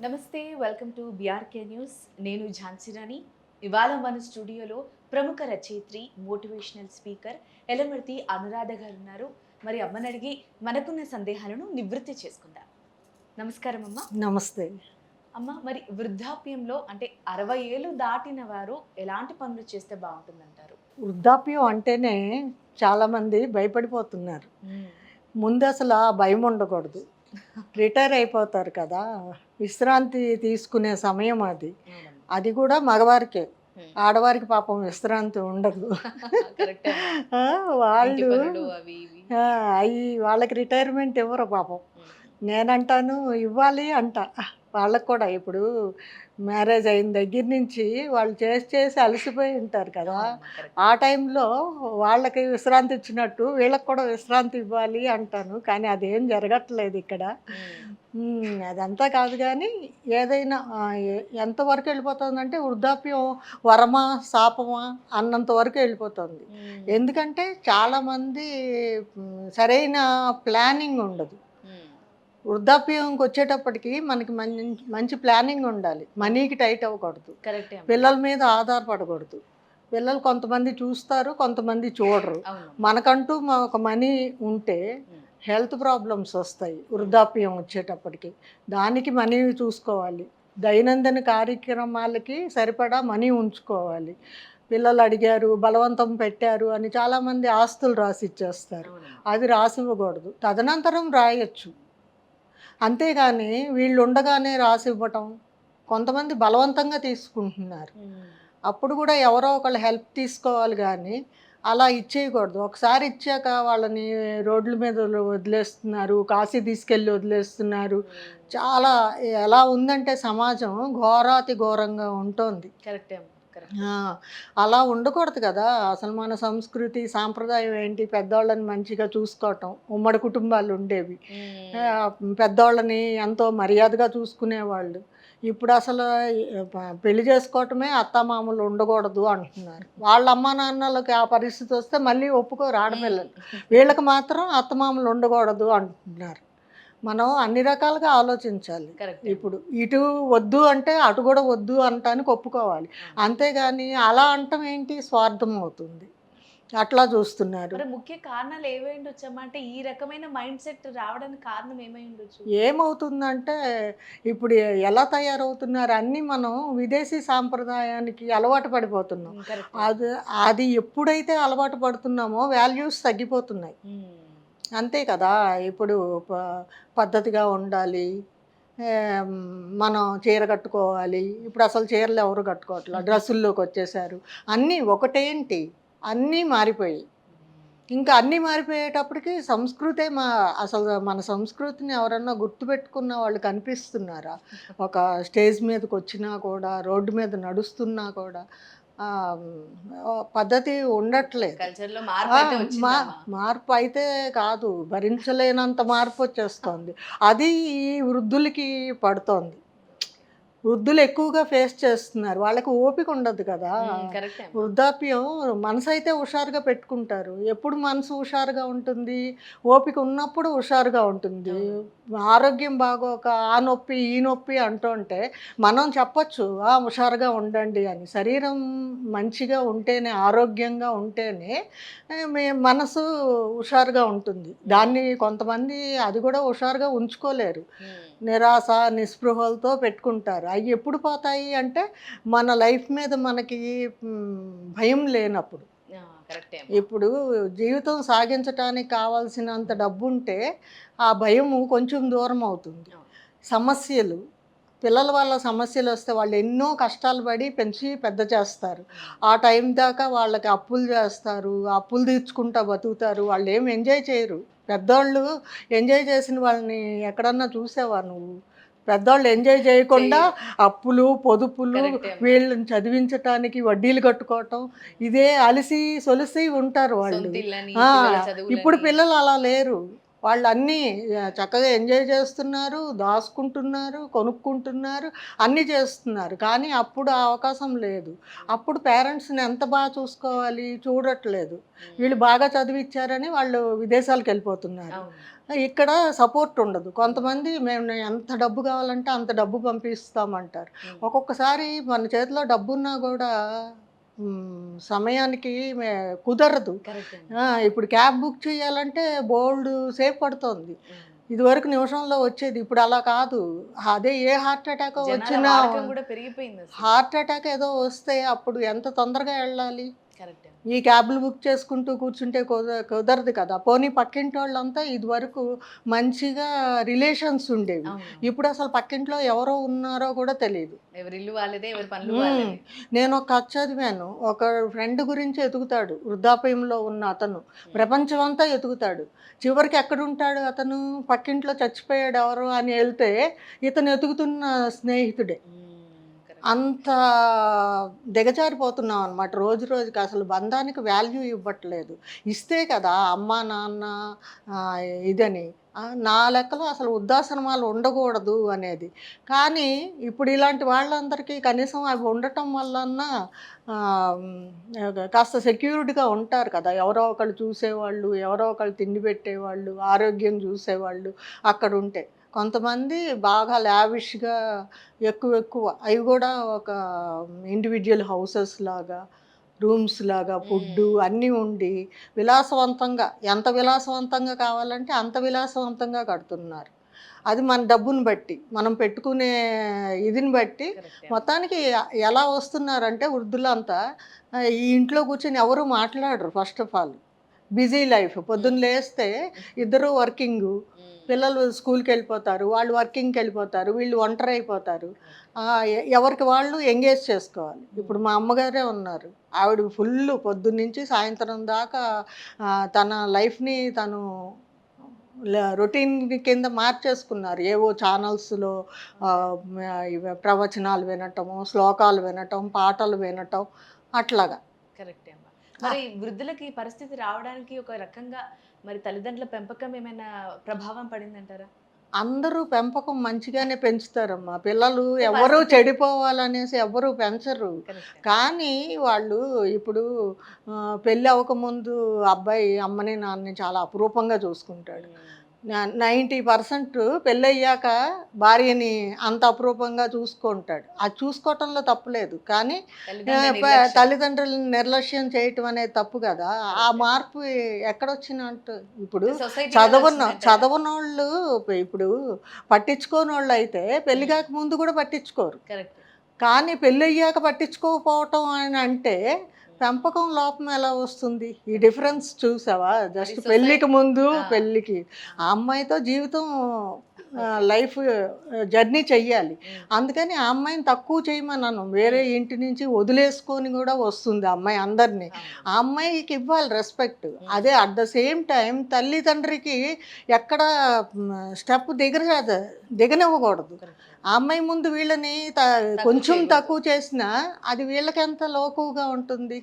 నమస్తే welcome to BRK news నేను ఝాన్సీ రాణి. ఇవాళ మన స్టూడియోలో ప్రముఖ రచయిత్రి మోటివేషనల్ స్పీకర్ ఎలమర్తి అనురాధ గారు ఉన్నారు. మరి అమ్మని అడిగి మనకున్న సందేహాలను నివృత్తి చేసుకుందాం. నమస్కారం అమ్మ. నమస్తే. అమ్మ మరి వృద్ధాప్యంలో అంటే అరవై ఏళ్ళు దాటిన వారు ఎలాంటి పనులు చేస్తే బాగుంటుందంటారు? వృద్ధాప్యం అంటేనే చాలామంది భయపడిపోతున్నారు. ముందు అసలు ఆ భయం ఉండకూడదు. రిటైర్ అయిపోతారు కదా. విశ్రాంతి తీసుకునే సమయం అది. అది కూడా మగవారికే. ఆడవారికి పాపం విశ్రాంతి ఉండదు. వాళ్ళు అవి వాళ్ళకి రిటైర్మెంట్ ఇవ్వరు పాపం. నేనంటాను ఇవ్వాలి అంట. వాళ్ళకు కూడా ఇప్పుడు మ్యారేజ్ అయిన దగ్గర నుంచి వాళ్ళు చేసి చేసి అలసిపోయి ఉంటారు కదా. ఆ టైంలో వాళ్ళకి విశ్రాంతి ఇచ్చినట్టు వీళ్ళకి కూడా విశ్రాంతి ఇవ్వాలి అంటాను కానీ అదేం జరగట్లేదు ఇక్కడ. అదంతా కాదు కానీ ఏదైనా ఎంతవరకు వెళ్ళిపోతుందంటే వృద్ధాప్యం వరమా శాపమా అన్నంత వరకు వెళ్ళిపోతుంది. ఎందుకంటే చాలామంది సరైన ప్లానింగ్ ఉండదు. వృద్ధాప్యంకి వచ్చేటప్పటికి మనకి మంచి మంచి ప్లానింగ్ ఉండాలి. మనీకి టైట్ అవ్వకూడదు. కరెక్ట్ పిల్లల మీద ఆధారపడకూడదు. పిల్లలు కొంతమంది చూస్తారు కొంతమంది చూడరు. మనకంటూ ఒక మనీ ఉంటే. హెల్త్ ప్రాబ్లమ్స్ వస్తాయి వృద్ధాప్యం వచ్చేటప్పటికి. దానికి మనీ చూసుకోవాలి. దైనందిన కార్యక్రమాలకి సరిపడా మనీ ఉంచుకోవాలి. పిల్లలు అడిగారు బలవంతం పెట్టారు అని చాలామంది ఆస్తులు రాసి ఇచ్చేస్తారు. అది రాసి ఇవ్వకూడదు తదనంతరం రాయొచ్చు. అంతేగాని వీళ్ళు ఉండగానే రాసి ఇవ్వటం కొంతమంది బలవంతంగా తీసుకుంటున్నారు. అప్పుడు కూడా ఎవరో ఒకళ్ళు హెల్ప్ తీసుకోవాలి కానీ అలా ఇచ్చేయకూడదు. ఒకసారి ఇచ్చాక వాళ్ళని రోడ్ల మీద వదిలేస్తున్నారు కాశీ తీసుకెళ్ళి వదిలేస్తున్నారు. చాలా ఎలా ఉందంటే సమాజం ఘోరాతి ఘోరంగా ఉంటుంది. కరెక్టే అలా ఉండకూడదు కదా! అసలు మన సంస్కృతి సాంప్రదాయం ఏంటి? పెద్దవాళ్ళని మంచిగా చూసుకోవటం ఉమ్మడి కుటుంబాలు ఉండేవి. పెద్దవాళ్ళని ఎంతో మర్యాదగా చూసుకునేవాళ్ళు. ఇప్పుడు అసలు పెళ్ళి చేసుకోవటమే అత్తమామలు ఉండకూడదు అంటున్నారు. వాళ్ళ అమ్మా నాన్నలకి ఆ పరిస్థితి వస్తే మళ్ళీ ఒప్పుకోరు ఆడపిల్లలు. వీళ్ళకి మాత్రం అత్తమామలు ఉండకూడదు అంటున్నారు. మనం అన్ని రకాలుగా ఆలోచించాలి. ఇప్పుడు ఇటు వద్దు అంటే అటు కూడా వద్దు అంటానికి ఒప్పుకోవాలి. అంతేగాని అలా అంటం ఏంటి? స్వార్థం అవుతుంది. అట్లా చూస్తున్నారు. మరి ముఖ్య కారణాలు ఏమై ఉండొచ్చమ్మా అంటే ఈ రకమైన మైండ్ సెట్ రావడానికి కారణం ఏమై ఉండొచ్చు? ఏమవుతుందంటే ఇప్పుడు ఎలా తయారవుతున్నారు? అన్నీ మనం విదేశీ సాంప్రదాయానికి అలవాటు పడిపోతున్నాం. అది అది ఎప్పుడైతే అలవాటు పడుతున్నామో వాల్యూస్ తగ్గిపోతున్నాయి. అంతే కదా. ఇప్పుడు పద్ధతిగా ఉండాలి. మనం చీర కట్టుకోవాలి. ఇప్పుడు అసలు చీరలు ఎవరు కట్టుకోవట్లేదు డ్రెస్సుల్లోకి వచ్చేసారు. అన్నీ ఒకటేంటి? అన్నీ మారిపోయాయి. ఇంకా అన్నీ మారిపోయేటప్పటికి సంస్కృతే మా అసలు మన సంస్కృతిని ఎవరన్నా గుర్తుపెట్టుకున్న వాళ్ళు కనిపిస్తున్నారా? ఒక స్టేజ్ మీదకి వచ్చినా కూడా రోడ్డు మీద నడుస్తున్నా కూడా పద్ధతి ఉండట్లేదు. మార్పు అయితే కాదు భరించలేనంత మార్పు వచ్చేస్తుంది. అది ఈ వృద్ధులకి పడుతోంది. వృద్ధులు ఎక్కువగా ఫేస్ చేస్తున్నారు. వాళ్ళకి ఓపిక ఉండదు కదా. వృద్ధాప్యం మనసు అయితే హుషారుగా పెట్టుకుంటారు. ఎప్పుడు మనసు హుషారుగా ఉంటుంది? ఓపిక ఉన్నప్పుడు హుషారుగా ఉంటుంది. ఆరోగ్యం బాగోక ఆ నొప్పి ఈ నొప్పి అంటుంటే మనం చెప్పొచ్చు ఆ హుషారుగా ఉండండి అని. శరీరం మంచిగా ఉంటేనే ఆరోగ్యంగా ఉంటేనే మీ మనసు హుషారుగా ఉంటుంది. దాన్ని కొంతమంది అది కూడా హుషారుగా ఉంచుకోలేరు. నిరాశ నిస్పృహలతో పెట్టుకుంటారు. అవి ఎప్పుడు పోతాయి అంటే మన లైఫ్ మీద మనకి భయం లేనప్పుడు. ఇప్పుడు జీవితం సాగించటానికి కావాల్సినంత డబ్బు ఉంటే ఆ భయము కొంచెం దూరం అవుతుంది. సమస్యలు పిల్లల వల్ల సమస్యలు వస్తే వాళ్ళు ఎన్నో కష్టాలు పడి పెంచి పెద్ద చేస్తారు. ఆ టైం దాకా వాళ్ళకి అప్పులు చేస్తారు అప్పులు తీర్చుకుంటా బతుకుతారు వాళ్ళు ఏం ఎంజాయ్ చేయరు. పెద్దోళ్ళు ఎంజాయ్ చేసిన వాళ్ళని ఎక్కడన్నా చూసావా నువ్వు? పెద్దోళ్ళు ఎంజాయ్ చేయకుండా అప్పులు పొదుపులు. వీళ్ళని చదివించటానికి వడ్డీలు కట్టుకోవటం ఇదే అలసి సొలిసి ఉంటారు వాళ్ళు. ఇప్పుడు పిల్లలు అలా లేరు. వాళ్ళు అన్నీ చక్కగా ఎంజాయ్ చేస్తున్నారు దాచుకుంటున్నారు కొనుక్కుంటున్నారు అన్నీ చేస్తున్నారు. కానీ అప్పుడు ఆ అవకాశం లేదు. అప్పుడు పేరెంట్స్ని ఎంత బాగా చూసుకోవాలి? చూడట్లేదు. వీళ్ళు బాగా చదివిచ్చారని వాళ్ళు విదేశాలకు వెళ్ళిపోతున్నారు. ఇక్కడ సపోర్ట్ ఉండదు. కొంతమంది మేము ఎంత డబ్బు కావాలంటే అంత డబ్బు పంపిస్తామంటారు. ఒక్కొక్కసారి మన చేతిలో డబ్బు ఉన్నా కూడా సమయానికి మే- కుదరదు. ఇప్పుడు క్యాబ్ బుక్ చేయాలంటే బోల్డ్ సేపు పడుతుంది. ఇదివరకు నిమిషంలో వచ్చేది. ఇప్పుడు అలా కాదు. అదే ఏ హార్ట్ అటాక్ వచ్చినా. హార్ట్ అటాక్ ఏదో వస్తే అప్పుడు ఎంత తొందరగా వెళ్ళాలి? కరెక్ట్ ఈ క్యాబ్లు బుక్ చేసుకుంటూ కూర్చుంటే కుద కుదరదు కదా. పోనీ పక్కింటి వాళ్ళంతా ఇదివరకు మంచిగా రిలేషన్స్ ఉండేవి. ఇప్పుడు అసలు పక్కింట్లో ఎవరో ఉన్నారో కూడా తెలియదు నేను ఒక కథ చదివాను ఒక ఫ్రెండ్ గురించి ఎతుకుతాడు వృద్ధాప్యంలో ఉన్న అతను. ప్రపంచం అంతా ఎతుకుతాడు చివరికి ఎక్కడుంటాడు అతను? పక్కింట్లో చచ్చిపోయాడు ఎవరు అని వెళ్తే ఇతను ఎతుకుతున్న స్నేహితుడే. అంత దిగజారిపోతున్నాం అనమాట రోజు రోజుకి అసలు బంధానికి వాల్యూ ఇవ్వట్లేదు. ఇస్తే కదా అమ్మ నాన్న ఇదని. నా లెక్కలో అసలు వృద్ధాశ్రమాలు ఉండకూడదు అనేది. కానీ ఇప్పుడు ఇలాంటి వాళ్ళందరికీ కనీసం అవి ఉండటం వలన కాస్త సెక్యూరిటీగా ఉంటారు కదా. ఎవరో ఒకళ్ళు చూసేవాళ్ళు ఎవరో ఒకళ్ళు తిండి పెట్టేవాళ్ళు ఆరోగ్యం చూసేవాళ్ళు అక్కడ ఉంటే కొంతమంది బాగా లావిష్గా ఎక్కువ ఎక్కువ అవి కూడా ఒక ఇండివిజువల్ హౌసెస్ లాగా రూమ్స్ లాగా ఫుడ్. అన్నీ ఉండి విలాసవంతంగా ఎంత విలాసవంతంగా కావాలంటే అంత విలాసవంతంగా కడుతున్నారు అది మన డబ్బుని బట్టి మనం పెట్టుకునే ఇదిని బట్టి. మొత్తానికి ఎలా వస్తున్నారంటే వృద్ధులంతా ఈ ఇంట్లో కూర్చొని ఎవరు మాట్లాడరు first of all busy life పొద్దున్న లేస్తే ఇద్దరు వర్కింగ్. పిల్లలు స్కూల్కి వెళ్ళిపోతారు వాళ్ళు వర్కింగ్కి వెళ్ళిపోతారు వీళ్ళు ఒంటరి అయిపోతారు ఎవరికి వాళ్ళు ఎంగేజ్ చేసుకోవాలి. ఇప్పుడు మా అమ్మగారే ఉన్నారు. ఆవిడ ఫుల్ పొద్దున్నుంచి సాయంత్రం దాకా తన లైఫ్ని తను రొటీన్ కింద మార్చేసుకున్నారు. ఏవో ఛానల్స్లో ప్రవచనాలు వినటము శ్లోకాలు వినటం పాటలు వినటం అట్లాగా. కరెక్టే అమ్మా. మరి వృద్ధులకి పరిస్థితి రావడానికి ఒక రకంగా మరి తల్లిదండ్రుల పెంపకం ఏమైనా ప్రభావం పడిందంటారా? అందరూ పెంపకం మంచిగానే పెంచుతారమ్మా. పిల్లలు ఎవరు చెడిపోవాలనేసి ఎవరు పెంచరు. కానీ వాళ్ళు ఇప్పుడు పెళ్ళి అవ్వకముందు అబ్బాయి అమ్మని నాన్నని చాలా అపురూపంగా చూసుకుంటాడు. నైంటీ పర్సెంట్ పెళ్ళయ్యాక భార్యని అంత అపురూపంగా చూసుకుంటాడు. అది చూసుకోవటంలో తప్పులేదు కానీ తల్లిదండ్రులను నిర్లక్ష్యం చేయటం అనేది తప్పు కదా. ఆ మార్పు ఎక్కడొచ్చినట్టు ఇప్పుడు చదవన చదవనోళ్ళు ఇప్పుడు పట్టించుకోని వాళ్ళు అయితే పెళ్ళి కాక ముందు కూడా పట్టించుకోరు. కానీ పెళ్ళి అయ్యాక పట్టించుకోకపోవటం అని అంటే పెంపకం లోపం ఎలా వస్తుంది? ఈ డిఫరెన్స్ చూసావా? జస్ట్ పెళ్ళికి ముందు. పెళ్ళికి. ఆ అమ్మాయితో జీవితం లైఫ్ జర్నీ చెయ్యాలి. అందుకని ఆ అమ్మాయిని తక్కువ చేయమన్నాను. వేరే ఇంటి నుంచి వదిలేసుకొని కూడా వస్తుంది ఆ అమ్మాయి అందరినీ. ఆ. అమ్మాయికి ఇవ్వాలి రెస్పెక్ట్. అదే అట్ ద సేమ్ టైం తల్లిదండ్రికి ఎక్కడ స్టెప్ దిగర దిగనివ్వకూడదు ఆ అమ్మాయి ముందు వీళ్ళని త- కొంచెం. తక్కువ చేసినా అది వీళ్ళకి ఎంత లోకుగా ఉంటుంది?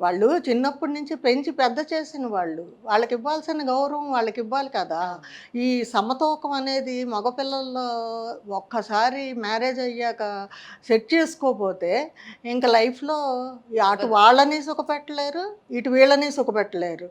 వాళ్ళు చిన్నప్పటి నుంచి పెంచి పెద్ద చేసిన వాళ్ళు. వాళ్ళకి ఇవ్వాల్సిన గౌరవం వాళ్ళకి ఇవ్వాలి కదా. ఈ సమతూకం అనేది మగపిల్లల్లో ఒక్కసారి మ్యారేజ్ అయ్యాక సెట్ చేసుకోపోతే ఇంకా లైఫ్లో అటు వాళ్ళని సుఖపెట్టలేరు ఇటు వీళ్ళని సుఖపెట్టలేరు.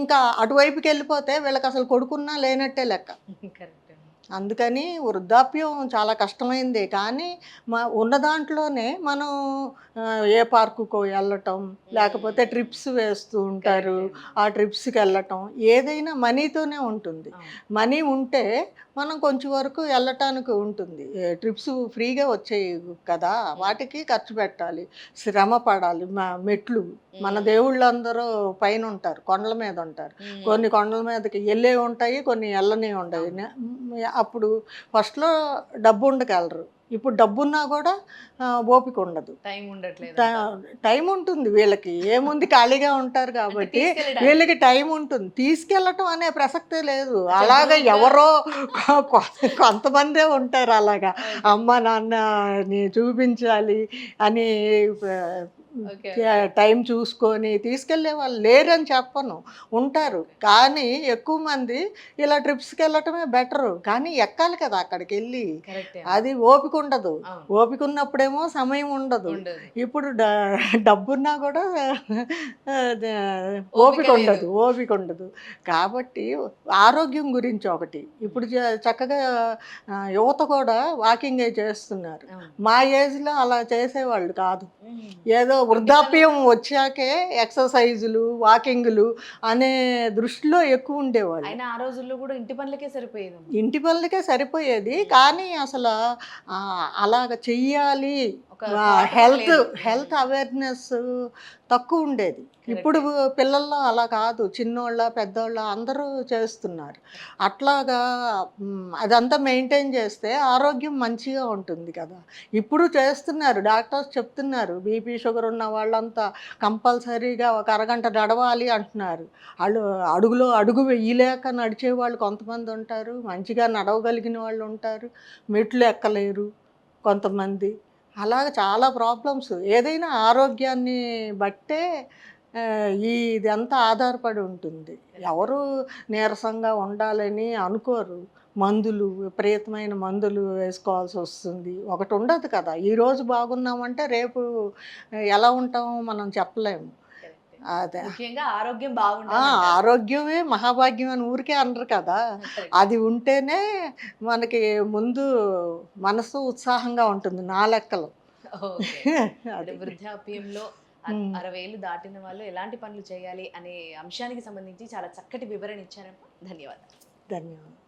ఇంకా అటువైపుకి వెళ్ళిపోతే వీళ్ళకి అసలు కొడుకున్నా లేనట్టే లెక్క. అందుకని వృద్ధాప్యం చాలా కష్టమైందే. కానీ మా ఉన్న దాంట్లోనే మనం ఏ పార్కుకో వెళ్ళటం లేకపోతే ట్రిప్స్ వేస్తూ ఉంటారు. ఆ ట్రిప్స్కి వెళ్ళటం ఏదైనా మనీతోనే ఉంటుంది. మనీ ఉంటే మనం కొంచెం వరకు వెళ్ళటానికి ఉంటుంది. ట్రిప్స్ ఫ్రీగా వచ్చాయి కదా వాటికి ఖర్చు పెట్టాలి. శ్రమ పడాలి. మా మెట్లు. మన దేవుళ్ళందరూ పైన ఉంటారు కొండల మీద ఉంటారు. కొన్ని కొండల మీదకి వెళ్ళే ఉంటాయి కొన్ని వెళ్ళనే ఉంటాయి నే- అప్పుడు ఫస్ట్లో డబ్బు ఉండగలరు ఇప్పుడు డబ్బున్నా కూడా ఓపిక ఉండదు. టైం ఉండట్లేదు టై- ఉంటుంది వీళ్ళకి. ఏముంది ఖాళీగా ఉంటారు కాబట్టి. వీళ్ళకి టైం ఉంటుంది. తీసుకెళ్ళటం అనే ప్రసక్తే లేదు. అలాగ ఎవరో కొంతమందే ఉంటారు అలాగా. అమ్మ నాన్నని చూపించాలి అని టైం చూసుకొని తీసుకెళ్ళే వాళ్ళు లేరని చెప్పను. ఉంటారు. కానీ ఎక్కువ మంది ఇలా ట్రిప్స్కి వెళ్ళటమే బెటరు. కానీ ఎక్కాలి కదా అక్కడికి వెళ్ళి అది ఓపిక ఉండదు. ఓపిక ఉన్నప్పుడేమో సమయం ఉండదు. ఇప్పుడు డబ్బున్నా కూడా ఓపిక ఉండదు. ఓపిక ఉండదు. కాబట్టి ఆరోగ్యం గురించి ఒకటి. ఇప్పుడు చక్కగా యువత కూడా వాకింగ్ చేస్తున్నారు. మా ఏజ్లో అలా చేసేవాళ్ళు కాదు. ఏదో వృద్ధాప్యం వచ్చాకే ఎక్సర్సైజులు వాకింగ్లు అనే దృష్టిలో ఎక్కువ ఉండేవాళ్ళు. అయినా ఆ రోజుల్లో కూడా ఇంటి పనులకే సరిపోయేది ఇంటి పనులకే సరిపోయేది. కానీ అసలు అలాగ చెయ్యాలి. హెల్త్. హెల్త్ అవేర్నెస్ తక్కువ ఉండేది. ఇప్పుడు పిల్లల్లో అలా కాదు. చిన్నోళ్ళ పెద్దోళ్ళ అందరూ చేస్తున్నారు. అట్లాగా అదంతా మెయింటైన్ చేస్తే ఆరోగ్యం మంచిగా ఉంటుంది కదా. ఇప్పుడు చేస్తున్నారు. డాక్టర్స్ చెప్తున్నారు. బీపీ షుగర్ ఉన్న వాళ్ళంతా కంపల్సరీగా ఒక అరగంట నడవాలి అంటున్నారు. వాళ్ళు అడుగులో అడుగు వెయ్యలేక నడిచే వాళ్ళు కొంతమంది ఉంటారు. మంచిగా నడవగలిగిన వాళ్ళు ఉంటారు. మెట్లు ఎక్కలేరు కొంతమంది. అలాగ చాలా ప్రాబ్లమ్స్. ఏదైనా ఆరోగ్యాన్ని బట్టే ఇదంతా ఆధారపడి ఉంటుంది. ఎవరు నీరసంగా ఉండాలని అనుకోరు. మందులు విపరీతమైన మందులు వేసుకోవాల్సి వస్తుంది. ఒకటి ఉండదు కదా. ఈ రోజు బాగున్నామంటే రేపు ఎలా ఉంటామో మనం చెప్పలేము. అదే. ముఖ్యంగా ఆరోగ్యం ఆరోగ్యమే మహాభాగ్యం అని ఊరికే అనరు కదా. అది ఉంటేనే మనకి ముందు మనసు ఉత్సాహంగా ఉంటుంది నా లెక్కలో. వృద్ధాప్యంలో. అరవై ఏళ్ళు దాటిన వాళ్ళు ఎలాంటి పనులు చేయాలి అనే అంశానికి సంబంధించి చాలా చక్కటి వివరణ ఇచ్చారమ్మా. ధన్యవాదాలు. ధన్యవాదాలు.